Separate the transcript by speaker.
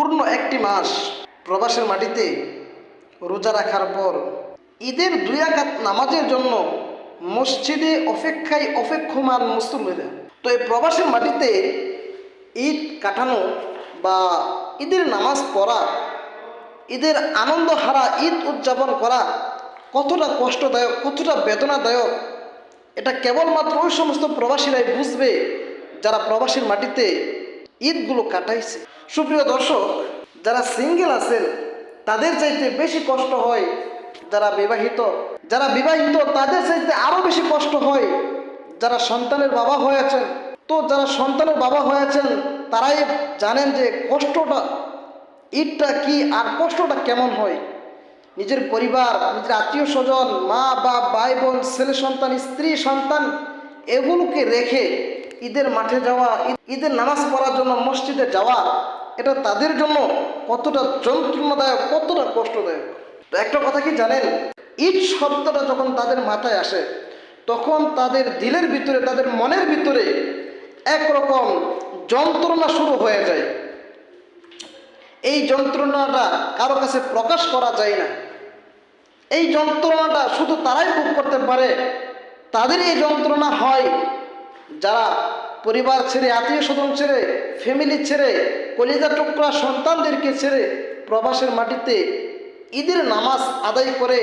Speaker 1: পূর্ণ একটি মাস প্রবাসের মাটিতে রোজা রাখার পর ঈদের দুই আঘাত নামাজের জন্য মসজিদে অপেক্ষায় অপেক্ষমান মুসল্লিরা তো এই প্রবাসের মাটিতে ঈদ কাটানো বা ঈদের নামাজ পড়া, ঈদের আনন্দ হারা ঈদ উদযাপন করা কতটা কষ্টদায়ক, কতটা বেদনাদায়ক, এটা কেবলমাত্র ওই সমস্ত প্রবাসীরাই বুঝবে যারা প্রবাসীর মাটিতে ঈদগুলো কাটাইছে। সুপ্রিয় দর্শক, যারা সিঙ্গেল আছেন, তাদের চাইতে বেশি কষ্ট হয় যারা বিবাহিত। যারা বিবাহিত, তাদের চাইতে আরও বেশি কষ্ট হয় যারা সন্তানের বাবা হয়েছেন তো যারা সন্তানের বাবা হয়েছেন তারাই জানেন যে কষ্টটা, ঈদটা কি আর কষ্টটা কেমন হয়। নিজের পরিবার, নিজের আত্মীয় স্বজন, মা, বাপ, ভাই, বোন, ছেলে সন্তান, স্ত্রী সন্তান, এগুলোকে রেখে ঈদের মাঠে যাওয়া ঈদের নামাজ পড়ার জন্য মসজিদে যাওয়া, এটা তাদের জন্য কতটা যন্ত্রণাদায়ক, কতটা কষ্টদায়ক? তো একটা কথা কি জানেন? ঈদ শব্দটা যখন তাদের মাথায় আসে, তখন তাদের দিলের ভিতরে, তাদের মনের ভিতরে একরকম যন্ত্রণা শুরু হয়ে যায়। এই যন্ত্রণাটা কারও কাছে প্রকাশ করা যায় না। এই যন্ত্রণাটা শুধু তারাই ভোগ করতে পারে তাদের এই যন্ত্রণা হয় যারা পরিবার ছেড়ে, আত্মীয় স্বজন ছেড়ে ফ্যামিলি ছেড়ে কলিজা টুকরা সন্তানদেরকে ছেড়ে প্রবাসের মাটিতে ঈদের নামাজ আদায় করে